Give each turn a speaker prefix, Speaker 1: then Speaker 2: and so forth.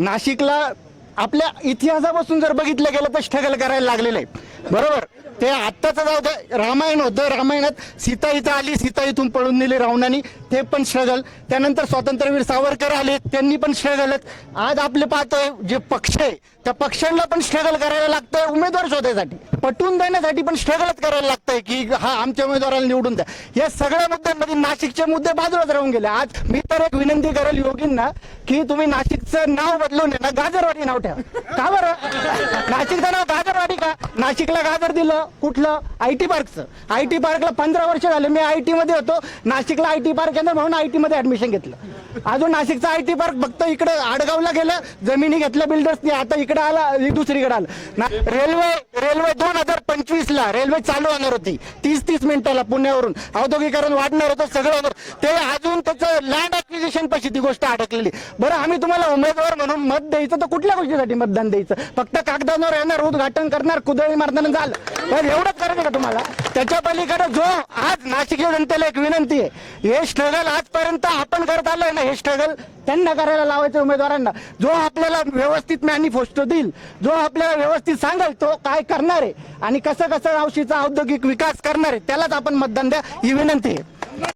Speaker 1: नाशिकला आपल्या इतिहासापासून जर बघितलं गेलं तर स्ट्रगल करायला लागलेलं आहे. बरोबर? ते आत्ताचं जाऊ दे. रामायण होतं रामायणात सीता इथं आली सीता इथून पळून दिली रावणाने. ते पण स्ट्रगल त्यानंतर स्वातंत्र्यवीर सावरकर आले त्यांनी पण स्ट्रगलच आज आपले पाहतोय जे पक्ष आहे त्या पक्षांना पण स्ट्रगल करायला लागतंय उमेदवार शोधायसाठी. पटवून देण्यासाठी पण स्ट्रगलच करायला लागतंय की हा आमच्या उमेदवाराला निवडून द्या. या सगळ्या मुद्द्यांमध्ये नाशिकचे मुद्दे बाजूलाच राहून गेले. आज मी तर एक विनंती करेल योगींना की तुम्ही नाशिकचं नाव बदलून ना गाजरवाडी नाव ठेवा. का बरं? नाशिकचं नाव गाजरवाडी का? नाशिकला गाजर दिलं? कुठलं? आय टी पार्कचं. आय टी पार्कला पंधरा वर्ष झाले. मी आय टी मध्ये होतो. नाशिकला आय टी पार्क केंद्र म्हणून आय टी मध्ये ऍडमिशन घेतलं. अजून नाशिकचं आय टी पार्क फक्त इकडे आडगावला गेलं. जमिनी घेतल्या बिल्डर्सनी आता इकडे आला दुसरीकडे आलं. रेल्वे रेल्वे दोन हजार पंचवीस ला रेल्वे चालू होणार होती. तीस तीस मिनिटाला पुण्यावरून. औद्योगिकरण वाढणार होतं सगळं होणार ते अजून त्याचं लँड ऍक्विजिशन पाशी ती गोष्ट अडकलेली. बरं आम्ही तुम्हाला उमेदवार म्हणून मत द्यायचं तर कुठल्या गोष्टीसाठी मतदान द्यायचं? फक्त कागदावर येणार उद्घाटन करणार कुदळी मारणार झालं. पण एवढंच करायचं का तुम्हाला? त्याच्या पलीकडे जो आज नाशिक जनतेला एक विनंती आहे हे स्ट्रगल आजपर्यंत आपण करत आलोय ना हे स्ट्रगल त्यांना करायला लावायचं उमेदवारांना. जो आपल्याला व्यवस्थित मॅनिफेस्टो देईल जो आपल्याला व्यवस्थित सांगेल तो काय करणार आहे? आणि कसं कसं औषधीचा औद्योगिक विकास करणार आहे त्यालाच आपण मतदान द्या ही विनंती आहे.